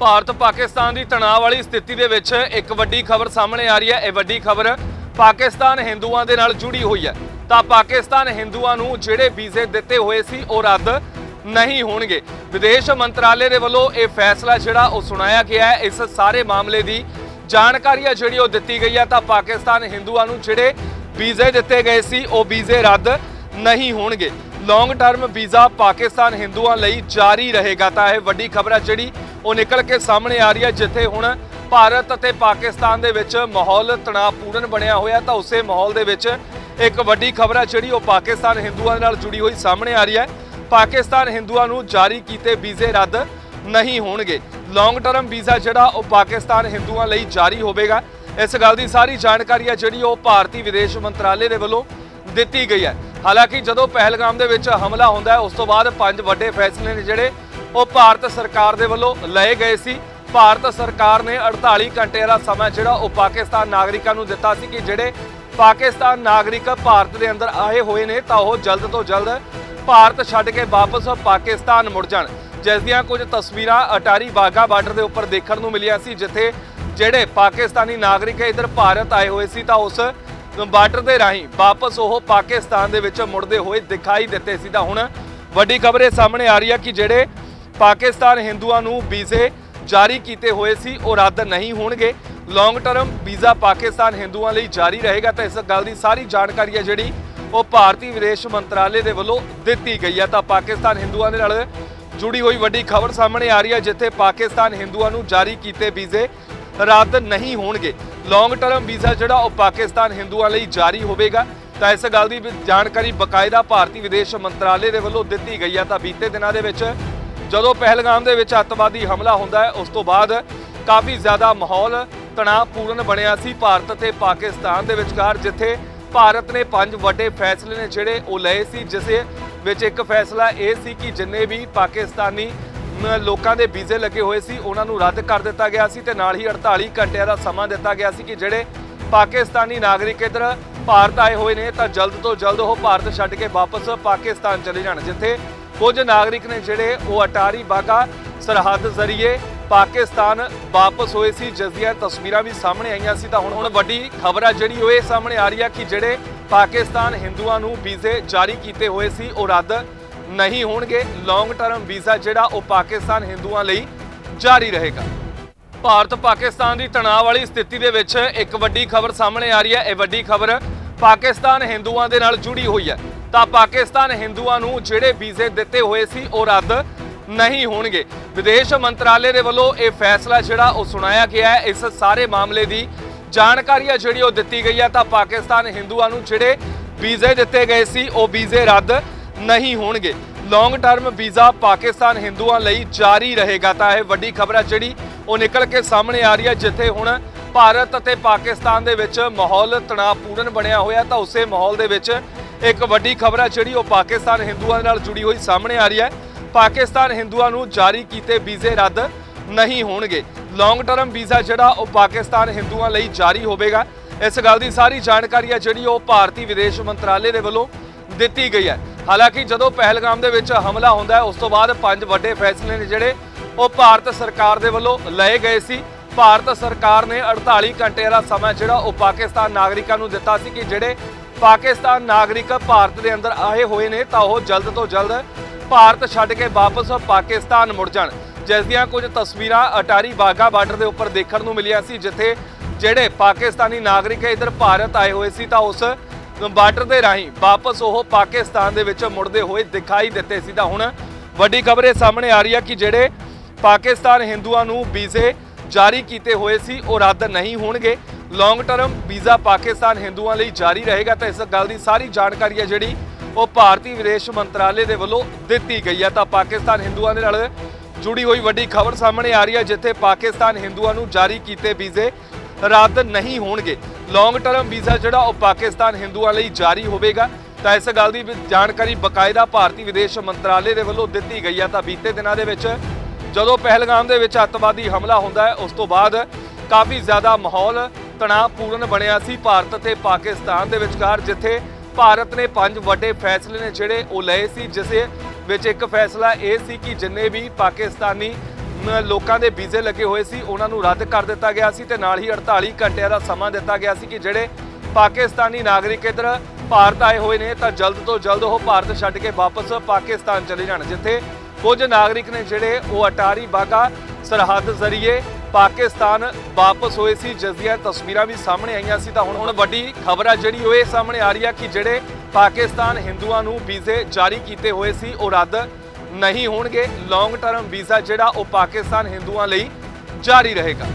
ਭਾਰਤ ਪਾਕਿਸਤਾਨ ਦੀ ਤਣਾਅ ਵਾਲੀ ਸਥਿਤੀ ਦੇ ਵਿੱਚ ਇੱਕ ਵੱਡੀ ਖਬਰ ਸਾਹਮਣੇ ਆ ਰਹੀ ਹੈ। ਇਹ ਵੱਡੀ ਖਬਰ ਪਾਕਿਸਤਾਨ ਹਿੰਦੂਆਂ ਦੇ ਨਾਲ ਜੁੜੀ ਹੋਈ ਹੈ। ਤਾਂ ਪਾਕਿਸਤਾਨ ਹਿੰਦੂਆਂ ਨੂੰ ਜਿਹੜੇ ਵੀਜ਼ੇ ਦਿੱਤੇ ਹੋਏ ਸੀ, ਉਹ ਰੱਦ ਨਹੀਂ ਹੋਣਗੇ। ਵਿਦੇਸ਼ ਮੰਤਰਾਲੇ ਦੇ ਵੱਲੋਂ ਇਹ ਫੈਸਲਾ ਜਿਹੜਾ, ਉਹ ਸੁਣਾਇਆ ਗਿਆ ਹੈ। ਇਸ ਸਾਰੇ ਮਾਮਲੇ ਦੀ ਜਾਣਕਾਰੀ ਆ ਜਿਹੜੀ ਉਹ ਦਿੱਤੀ ਗਈ ਹੈ। ਤਾਂ ਪਾਕਿਸਤਾਨ ਹਿੰਦੂਆਂ ਨੂੰ ਜਿਹੜੇ ਵੀਜ਼ੇ ਦਿੱਤੇ ਗਏ ਸੀ, ਉਹ ਵੀਜ਼ੇ ਰੱਦ ਨਹੀਂ ਹੋਣਗੇ। ਲੌਂਗ ਟਰਮ ਵੀਜ਼ਾ ਪਾਕਿਸਤਾਨ ਹਿੰਦੂਆਂ ਲਈ ਜਾਰੀ ਰਹੇਗਾ। ਤਾਂ ਇਹ ਵੱਡੀ ਖਬਰ ਹੈ ਜਿਹੜੀ ਉਹ ਨਿਕਲ ਕੇ ਸਾਹਮਣੇ ਆ ਰਹੀ ਹੈ, ਜਿੱਥੇ ਹੁਣ ਭਾਰਤ ਅਤੇ ਪਾਕਿਸਤਾਨ ਦੇ ਵਿੱਚ ਮਾਹੌਲ ਤਣਾਅਪੂਰਨ ਬਣਿਆ ਹੋਇਆ ਤਾਂ ਉਸੇ ਮਾਹੌਲ ਦੇ ਵਿੱਚ ਇੱਕ ਵੱਡੀ ਖਬਰ ਹੈ, ਜਿਹੜੀ ਉਹ ਪਾਕਿਸਤਾਨ ਹਿੰਦੂਆਂ ਦੇ ਨਾਲ ਜੁੜੀ ਹੋਈ ਸਾਹਮਣੇ ਆ ਰਹੀ ਹੈ। ਪਾਕਿਸਤਾਨ ਹਿੰਦੂਆਂ ਨੂੰ ਜਾਰੀ ਕੀਤੇ ਵੀਜ਼ੇ ਰੱਦ ਨਹੀਂ ਹੋਣਗੇ। ਲੌਂਗ ਟਰਮ ਵੀਜ਼ਾ ਜਿਹੜਾ, ਉਹ ਪਾਕਿਸਤਾਨ ਹਿੰਦੂਆਂ ਲਈ ਜਾਰੀ ਹੋਵੇਗਾ। ਇਸ ਗੱਲ ਦੀ ਸਾਰੀ ਜਾਣਕਾਰੀ ਹੈ, ਜਿਹੜੀ ਉਹ ਭਾਰਤੀ ਵਿਦੇਸ਼ ਮੰਤਰਾਲੇ ਦੇ ਵੱਲੋਂ ਦਿੱਤੀ ਗਈ ਹੈ। ਹਾਲਾਂਕਿ ਜਦੋਂ ਪਹਿਲਗਾਮ ਦੇ ਵਿੱਚ ਹਮਲਾ ਹੁੰਦਾ ਹੈ, ਉਸ ਤੋਂ ਬਾਅਦ ਪੰਜ ਵੱਡੇ ਫੈਸਲੇ ਨੇ ਜਿਹੜੇ ਉਹ ਭਾਰਤ ਸਰਕਾਰ ਦੇ ਵੱਲੋਂ ਲਏ ਗਏ ਸੀ। ਭਾਰਤ ਸਰਕਾਰ ਨੇ 48 ਘੰਟੇ ਦਾ ਸਮਾਂ ਜਿਹੜਾ ਉਹ ਪਾਕਿਸਤਾਨ ਨਾਗਰਿਕਾਂ ਨੂੰ ਦਿੱਤਾ ਸੀ ਕਿ ਜਿਹੜੇ ਪਾਕਿਸਤਾਨ ਨਾਗਰਿਕ ਭਾਰਤ ਦੇ ਅੰਦਰ ਆਏ ਹੋਏ ਨੇ ਤਾਂ ਉਹ ਜਲਦ ਤੋਂ ਜਲਦ ਭਾਰਤ ਛੱਡ ਕੇ ਵਾਪਸ ਪਾਕਿਸਤਾਨ ਮੁੜ ਜਾਣ। ਜਿਸ ਦੀਆਂ ਕੁਝ ਤਸਵੀਰਾਂ ਅਟਾਰੀ ਬਾਗਾ ਬਾਰਡਰ ਦੇ ਉੱਪਰ ਦੇਖਣ ਨੂੰ ਮਿਲੀਆਂ ਸੀ, ਜਿੱਥੇ ਜਿਹੜੇ ਪਾਕਿਸਤਾਨੀ ਨਾਗਰਿਕ ਇਧਰ ਭਾਰਤ ਆਏ ਹੋਏ ਸੀ ਤਾਂ ਉਸ ਬਾਰਡਰ ਦੇ ਰਾਹੀਂ ਵਾਪਸ ਉਹ ਪਾਕਿਸਤਾਨ ਦੇ ਵਿੱਚ ਮੁੜਦੇ ਹੋਏ ਦਿਖਾਈ ਦਿੱਤੇ ਸੀ। ਤਾਂ ਹੁਣ ਵੱਡੀ ਖਬਰ ਇਹ ਸਾਹਮਣੇ ਆ ਰਹੀ ਹੈ ਕਿ ਜਿਹੜੇ ਪਾਕਿਸਤਾਨ ਹਿੰਦੂਆਂ ਨੂੰ ਵੀਜ਼ੇ ਜਾਰੀ ਕੀਤੇ ਹੋਏ ਸੀ, ਉਹ ਰੱਦ ਨਹੀਂ ਹੋਣਗੇ। ਲੌਂਗ ਟਰਮ ਵੀਜ਼ਾ ਪਾਕਿਸਤਾਨ ਹਿੰਦੂਆਂ ਲਈ ਜਾਰੀ ਰਹੇਗਾ ਤਾਂ ਇਸ ਗੱਲ ਦੀ ਸਾਰੀ ਜਾਣਕਾਰੀ ਹੈ ਜਿਹੜੀ ਉਹ ਭਾਰਤੀ ਵਿਦੇਸ਼ ਮੰਤਰਾਲੇ ਦੇ ਵੱਲੋਂ ਦਿੱਤੀ ਗਈ ਹੈ। ਤਾਂ ਪਾਕਿਸਤਾਨ ਹਿੰਦੂਆਂ ਦੇ ਨਾਲ ਜੁੜੀ ਹੋਈ ਵੱਡੀ ਖਬਰ ਸਾਹਮਣੇ ਆ ਰਹੀ ਹੈ, ਜਿੱਥੇ ਪਾਕਿਸਤਾਨ ਹਿੰਦੂਆਂ ਨੂੰ ਜਾਰੀ ਕੀਤੇ ਵੀਜ਼ੇ ਰੱਦ ਨਹੀਂ ਹੋਣਗੇ। ਲੌਂਗ ਟਰਮ ਵੀਜ਼ਾ ਜਿਹੜਾ ਉਹ ਪਾਕਿਸਤਾਨ ਹਿੰਦੂਆਂ ਲਈ ਜਾਰੀ ਹੋਵੇਗਾ। ਤਾਂ ਇਸ ਗੱਲ ਦੀ ਵੀ ਜਾਣਕਾਰੀ ਬਕਾਇਦਾ ਭਾਰਤੀ ਵਿਦੇਸ਼ ਮੰਤਰਾਲੇ ਦੇ ਵੱਲੋਂ ਦਿੱਤੀ ਗਈ ਹੈ। ਤਾਂ ਬੀਤੇ ਦਿਨਾਂ ਦੇ ਵਿੱਚ ਜਦੋਂ ਪਹਿਲਗਾਮ ਦੇ ਵਿੱਚ ਅੱਤਵਾਦੀ ਹਮਲਾ ਹੁੰਦਾ ਹੈ, ਉਸ ਤੋਂ ਬਾਅਦ ਕਾਫੀ ਜ਼ਿਆਦਾ ਮਾਹੌਲ ਤਣਾਅਪੂਰਨ ਬਣਿਆ ਸੀ। ਭਾਰਤ ਤੇ ਪਾਕਿਸਤਾਨ ਦੇ ਵਿਚਕਾਰ, ਜਿੱਥੇ ਭਾਰਤ ਨੇ ਪੰਜ ਵੱਡੇ ਫੈਸਲੇ ਨੇ ਜਿਹੜੇ ਉਹ ਲਏ ਸੀ, ਜਿਸ ਵਿੱਚ ਇੱਕ ਫੈਸਲਾ ਇਹ ਸੀ ਕਿ ਜਿੰਨੇ ਵੀ ਪਾਕਿਸਤਾਨੀ ਲੋਕਾਂ ਦੇ ਵੀਜ਼ੇ ਲੱਗੇ ਹੋਏ ਸੀ, ਉਹਨਾਂ ਨੂੰ ਰੱਦ ਕਰ ਦਿੱਤਾ ਗਿਆ ਸੀ ਤੇ ਨਾਲ ਹੀ 48 ਘੰਟਿਆਂ ਦਾ ਸਮਾਂ ਦਿੱਤਾ ਗਿਆ ਸੀ ਕਿ ਜਿਹੜੇ ਪਾਕਿਸਤਾਨੀ ਨਾਗਰਿਕ ਇਧਰ ਭਾਰਤ ਆਏ ਹੋਏ ਨੇ, ਤਾਂ ਜਲਦ ਤੋਂ ਜਲਦ ਉਹ ਭਾਰਤ ਛੱਡ ਕੇ ਵਾਪਸ ਪਾਕਿਸਤਾਨ ਚਲੇ ਜਾਣ, ਜਿੱਥੇ ਕੁਝ ਨਾਗਰਿਕ ਨੇ ਜਿਹੜੇ ਉਹ ਅਟਾਰੀ ਬਾਗਾ ਸਰਹੱਦ ਜ਼ਰੀਏ ਪਾਕਿਸਤਾਨ ਵਾਪਸ ਹੋਏ ਸੀ। ਜਿਸ ਦੀਆਂ ਤਸਵੀਰਾਂ ਵੀ ਸਾਹਮਣੇ ਆਈਆਂ ਸੀ। ਤਾਂ ਹੁਣ ਹੁਣ ਵੱਡੀ ਖਬਰ ਆ ਜਿਹੜੀ ਉਹ ਇਹ ਸਾਹਮਣੇ ਆ ਰਹੀ ਹੈ ਕਿ ਜਿਹੜੇ ਪਾਕਿਸਤਾਨ ਹਿੰਦੂਆਂ ਨੂੰ ਵੀਜ਼ੇ ਜਾਰੀ ਕੀਤੇ ਹੋਏ ਸੀ, ਉਹ ਰੱਦ ਨਹੀਂ ਹੋਣਗੇ। ਲੌਂਗ ਟਰਮ ਵੀਜ਼ਾ ਜਿਹੜਾ, ਉਹ ਪਾਕਿਸਤਾਨ ਹਿੰਦੂਆਂ ਲਈ ਜਾਰੀ ਰਹੇਗਾ। ਭਾਰਤ ਪਾਕਿਸਤਾਨ ਦੀ ਤਣਾਅ ਵਾਲੀ ਸਥਿਤੀ ਦੇ ਵਿੱਚ ਇੱਕ ਵੱਡੀ ਖਬਰ ਸਾਹਮਣੇ ਆ ਰਹੀ ਹੈ। ਇਹ ਵੱਡੀ ਖਬਰ ਪਾਕਿਸਤਾਨ ਹਿੰਦੂਆਂ ਦੇ ਨਾਲ ਜੁੜੀ ਹੋਈ ਹੈ। ਤਾਂ ਪਾਕਿਸਤਾਨ ਹਿੰਦੂਆਂ ਨੂੰ ਜਿਹੜੇ ਵੀਜ਼ੇ ਦਿੱਤੇ ਹੋਏ ਸੀ ਉਹ ਰੱਦ ਨਹੀਂ ਹੋਣਗੇ। ਵਿਦੇਸ਼ ਮੰਤਰਾਲੇ ਦੇ ਵੱਲੋਂ ਇਹ ਫੈਸਲਾ ਜਿਹੜਾ ਉਹ ਸੁਣਾਇਆ ਗਿਆ ਹੈ, ਇਸ ਸਾਰੇ ਮਾਮਲੇ ਦੀ ਜਾਣਕਾਰੀ ਆ ਜਿਹੜੀ ਉਹ ਦਿੱਤੀ ਗਈ ਹੈ ਤਾਂ ਪਾਕਿਸਤਾਨ ਹਿੰਦੂਆਂ ਨੂੰ ਜਿਹੜੇ ਵੀਜ਼ੇ ਦਿੱਤੇ ਗਏ ਸੀ, ਉਹ ਵੀਜ਼ੇ ਰੱਦ ਨਹੀਂ ਹੋਣਗੇ। ਲੌਂਗ ਟਰਮ ਵੀਜ਼ਾ ਪਾਕਿਸਤਾਨ ਹਿੰਦੂਆਂ ਲਈ ਜਾਰੀ ਰਹੇਗਾ, ਤਾਂ ਇਹ ਵੱਡੀ ਖਬਰ ਆ ਜਿਹੜੀ ਉਹ ਨਿਕਲ ਕੇ ਸਾਹਮਣੇ ਆ ਰਹੀ ਹੈ ਜਿੱਥੇ ਹੁਣ ਭਾਰਤ ਅਤੇ ਪਾਕਿਸਤਾਨ ਦੇ ਵਿੱਚ ਮਾਹੌਲ ਤਣਾਅਪੂਰਨ ਬਣਿਆ ਹੋਇਆ, ਤਾਂ ਉਸੇ ਮਾਹੌਲ ਦੇ ਵਿੱਚ ਇੱਕ ਵੱਡੀ ਖਬਰ ਹੈ ਜਿਹੜੀ ਉਹ ਪਾਕਿਸਤਾਨ ਹਿੰਦੂਆਂ ਦੇ ਨਾਲ ਜੁੜੀ ਹੋਈ ਸਾਹਮਣੇ ਆ ਰਹੀ ਹੈ। ਪਾਕਿਸਤਾਨ ਹਿੰਦੂਆਂ ਨੂੰ ਜਾਰੀ ਕੀਤੇ ਵੀਜ਼ੇ ਰੱਦ ਨਹੀਂ ਹੋਣਗੇ। ਲੌਂਗ ਟਰਮ ਵੀਜ਼ਾ ਜਿਹੜਾ ਉਹ ਪਾਕਿਸਤਾਨ ਹਿੰਦੂਆਂ ਲਈ ਜਾਰੀ ਹੋਵੇਗਾ। ਇਸ ਗੱਲ ਦੀ ਸਾਰੀ ਜਾਣਕਾਰੀ ਹੈ ਜਿਹੜੀ ਉਹ ਭਾਰਤੀ ਵਿਦੇਸ਼ ਮੰਤਰਾਲੇ ਦੇ ਵੱਲੋਂ ਦਿੱਤੀ ਗਈ ਹੈ। ਹਾਲਾਂਕਿ ਜਦੋਂ ਪਹਿਲਗਾਮ ਦੇ ਵਿੱਚ ਹਮਲਾ ਹੁੰਦਾ ਹੈ, ਉਸ ਤੋਂ ਬਾਅਦ ਪੰਜ ਵੱਡੇ ਫੈਸਲੇ ਨੇ ਜਿਹੜੇ ਉਹ ਭਾਰਤ ਸਰਕਾਰ ਦੇ ਵੱਲੋਂ ਲਏ ਗਏ ਸੀ। ਭਾਰਤ ਸਰਕਾਰ ਨੇ 48 ਘੰਟੇ ਦਾ ਸਮਾਂ ਜਿਹੜਾ ਉਹ ਪਾਕਿਸਤਾਨ ਨਾਗਰਿਕਾਂ ਨੂੰ ਦਿੱਤਾ ਸੀ ਕਿ ਜਿਹੜੇ ਪਾਕਿਸਤਾਨ ਨਾਗਰਿਕ ਭਾਰਤ ਦੇ ਅੰਦਰ ਆਏ ਹੋਏ ਨੇ ਤਾਂ ਉਹ ਜਲਦ ਤੋਂ ਜਲਦ ਭਾਰਤ ਛੱਡ ਕੇ ਵਾਪਸ ਪਾਕਿਸਤਾਨ ਮੁੜ ਜਾਣ। ਜਿਸ ਦੀਆਂ ਕੁਝ ਤਸਵੀਰਾਂ ਅਟਾਰੀ ਬਾਗਾ ਬਾਰਡਰ ਦੇ ਉੱਪਰ ਦੇਖਣ ਨੂੰ ਮਿਲੀਆਂ ਸੀ, ਜਿੱਥੇ ਜਿਹੜੇ ਪਾਕਿਸਤਾਨੀ ਨਾਗਰਿਕ ਇਧਰ ਭਾਰਤ ਆਏ ਹੋਏ ਸੀ ਤਾਂ ਉਸ ਬਾਰਡਰ ਦੇ ਰਾਹੀਂ ਵਾਪਸ ਉਹ ਪਾਕਿਸਤਾਨ ਦੇ ਵਿੱਚ ਮੁੜਦੇ ਹੋਏ ਦਿਖਾਈ ਦਿੱਤੇ ਸੀ। ਤਾਂ ਹੁਣ ਵੱਡੀ ਖਬਰ ਇਹ ਸਾਹਮਣੇ ਆ ਰਹੀ ਹੈ ਕਿ ਜਿਹੜੇ ਪਾਕਿਸਤਾਨ ਹਿੰਦੂਆਂ ਨੂੰ ਵੀਜ਼ੇ ਜਾਰੀ ਕੀਤੇ ਹੋਏ ਸੀ, ਉਹ ਰੱਦ ਨਹੀਂ ਹੋਣਗੇ। ਲੌਂਗ ਟਰਮ ਵੀਜ਼ਾ ਪਾਕਿਸਤਾਨ ਹਿੰਦੂਆਂ ਲਈ ਜਾਰੀ ਰਹੇਗਾ ਤਾਂ ਇਸ ਗੱਲ ਦੀ ਸਾਰੀ ਜਾਣਕਾਰੀ ਹੈ ਜਿਹੜੀ ਉਹ ਭਾਰਤੀ ਵਿਦੇਸ਼ ਮੰਤਰਾਲੇ ਦੇ ਵੱਲੋਂ ਦਿੱਤੀ ਗਈ ਹੈ। ਤਾਂ ਪਾਕਿਸਤਾਨ ਹਿੰਦੂਆਂ ਦੇ ਨਾਲ ਜੁੜੀ ਹੋਈ ਵੱਡੀ ਖਬਰ ਸਾਹਮਣੇ ਆ ਰਹੀ ਹੈ, ਜਿੱਥੇ ਪਾਕਿਸਤਾਨ ਹਿੰਦੂਆਂ ਨੂੰ ਜਾਰੀ ਕੀਤੇ ਵੀਜ਼ੇ ਰੱਦ ਨਹੀਂ ਹੋਣਗੇ। ਲੌਂਗ ਟਰਮ ਵੀਜ਼ਾ ਜਿਹੜਾ ਉਹ ਪਾਕਿਸਤਾਨ ਹਿੰਦੂਆਂ ਲਈ ਜਾਰੀ ਹੋਵੇਗਾ, ਤਾਂ ਇਸ ਗੱਲ ਦੀ ਵੀ ਜਾਣਕਾਰੀ ਬਕਾਇਦਾ ਭਾਰਤੀ ਵਿਦੇਸ਼ ਮੰਤਰਾਲੇ ਦੇ ਵੱਲੋਂ ਦਿੱਤੀ ਗਈ ਹੈ। ਤਾਂ ਬੀਤੇ ਦਿਨਾਂ ਦੇ ਵਿੱਚ ਜਦੋਂ ਪਹਿਲਗਾਮ ਦੇ ਵਿੱਚ ਅੱਤਵਾਦੀ ਹਮਲਾ ਹੁੰਦਾ ਹੈ, ਉਸ ਤੋਂ ਬਾਅਦ ਕਾਫੀ ਜ਼ਿਆਦਾ ਮਾਹੌਲ ਤਣਾਅਪੂਰਨ ਬਣਿਆ ਸੀ ਭਾਰਤ ਤੇ ਪਾਕਿਸਤਾਨ ਦੇ ਵਿਚਕਾਰ, ਜਿੱਥੇ ਭਾਰਤ ਨੇ ਪੰਜ ਵੱਡੇ ਫੈਸਲੇ ਨੇ ਜਿਹੜੇ ਉਹ ਲਏ ਸੀ, ਜਿਸ ਵਿੱਚ ਇੱਕ ਫੈਸਲਾ ਇਹ ਸੀ ਕਿ ਜਿੰਨੇ ਵੀ ਪਾਕਿਸਤਾਨੀ ਲੋਕਾਂ ਦੇ ਵੀਜ਼ੇ ਲੱਗੇ ਹੋਏ ਸੀ, ਉਹਨਾਂ ਨੂੰ ਰੱਦ ਕਰ ਦਿੱਤਾ ਗਿਆ ਸੀ ਤੇ ਨਾਲ ਹੀ 48 ਘੰਟਿਆਂ ਦਾ ਸਮਾਂ ਦਿੱਤਾ ਗਿਆ ਸੀ ਕਿ ਜਿਹੜੇ ਪਾਕਿਸਤਾਨੀ ਨਾਗਰਿਕ ਇੱਧਰ ਭਾਰਤ ਆਏ ਹੋਏ ਨੇ, ਤਾਂ ਜਲਦ ਤੋਂ ਜਲਦ ਉਹ ਭਾਰਤ ਛੱਡ ਕੇ ਵਾਪਸ ਪਾਕਿਸਤਾਨ ਚਲੇ ਜਾਣ, ਜਿੱਥੇ ਕੁਝ ਨਾਗਰਿਕ ਨੇ ਜਿਹੜੇ ਉਹ ਅਟਾਰੀ ਬਾਗਾ ਸਰਹੱਦ ਜ਼ਰੀਏ ਪਾਕਿਸਤਾਨ ਵਾਪਸ ਹੋਏ ਸੀ, ਜਿਸ ਦੀਆਂ ਤਸਵੀਰਾਂ ਵੀ ਸਾਹਮਣੇ ਆਈਆਂ ਸੀ, ਤਾਂ ਹੁਣ ਹੁਣ ਵੱਡੀ ਖਬਰ ਆ ਜਿਹੜੀ ਉਹ ਇਹ ਸਾਹਮਣੇ ਆ ਰਹੀ ਆ ਕਿ ਜਿਹੜੇ ਪਾਕਿਸਤਾਨ ਹਿੰਦੂਆਂ ਨੂੰ ਵੀਜ਼ੇ ਜਾਰੀ ਕੀਤੇ ਹੋਏ ਸੀ, ਉਹ ਰੱਦ ਨਹੀਂ ਹੋਣਗੇ। ਲੌਂਗ ਟਰਮ ਵੀਜ਼ਾ ਜਿਹੜਾ ਉਹ ਪਾਕਿਸਤਾਨ ਹਿੰਦੂਆਂ ਲਈ ਜਾਰੀ ਰਹੇਗਾ।